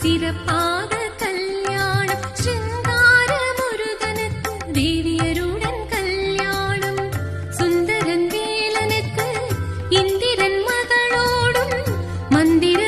சிறப்பாக கல்யாணம். சிங்கார முருகனுக்கு தேவியருடன் கல்யாணம். சுந்தரன் வேலனுக்கு இந்திரன் மகளோடும் மந்திர